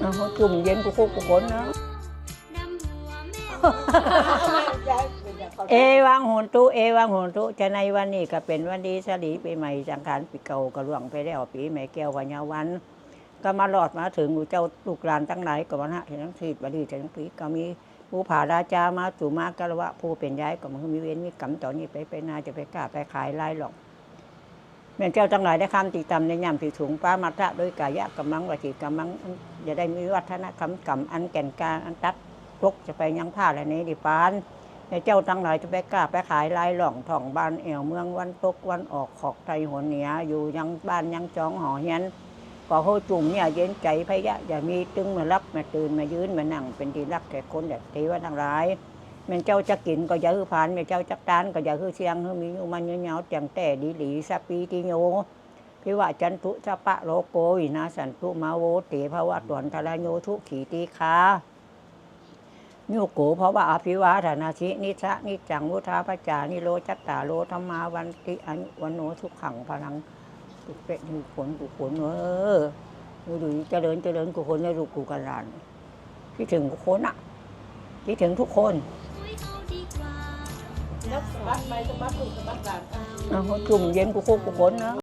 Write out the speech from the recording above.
เอาหัวจุ่มเย็นกูคุกกูคนนะเอวังโหนตุเอวังโหนตุจะในวันนี้ก็เป็นวันดีสลีปีใหม่สังขารปีเก่ากระล่วงไปแล้วปีใหม่แก้ววันยาวัน ก็มาหลอดมาถึงเจ้าลูกหลานตั้งหลายก็วันฮะเห็นทั้งทีบดีทั้งปีก็มีผู้ผ่าราจามาสู่มากระวะผู้เป็นย้ายก็มันมีเวรมีกรรมต่อนนี้ไปไปนาจะไปกล้าไปขายไล่หรอก แม่เจ้าทั้งหลายได้คำติตำในย่ำติถุงป้ามัทะโดยกายะกำมังวจิกำมังจะได้มีวัฒนธรรมกรรมอันแก่นกลางอันตักพกจะไปยังผ้าอะไรนี้ดิปานแม่เจ้าทั้งหลายจะไปกล้าไปขายลายหล่องท่องบ้านเอวเมืองวันตกวันออกขอกไทยหัวเหนียอยู่ยังบ้านยังจองหอเฮียนก็โหจุ่มเนี่ยเย็นใจพะยะอย่ามีตึงมารับมาตื่นมายืนมานั่งเป็นที่รักแก่คนแด่เทวะทั้งหลาย แม่เจ้าจะกินก็อย่าฮือผ่านแม่เจ้าจักตานก็อย่าฮือเสียงฮือมีอยู่มันเหนียวๆเตียงแต่ดีหลีสปีติโยพิวาจันทุสปะโลโกวินาสันตุมาโวเตภาวะตวนทะลายโยทุขีตีคาโยโกเพราะว่าอภิวาทนาชินิสะนิจังวุธาปจานิโรจัตตาโลธรรมาวันติอันวันโนทุกขังพลังตุเปะมีผลกุผลเออดูดูเจริญเจริญกุผลในลูกกูกันหลานคิดถึงกุคนอะคิดถึงทุกคน สบัดไปสมัครลูกสมัครหลาน เอาหัวจุ่มเย็นกูโคกกูคนเนาะ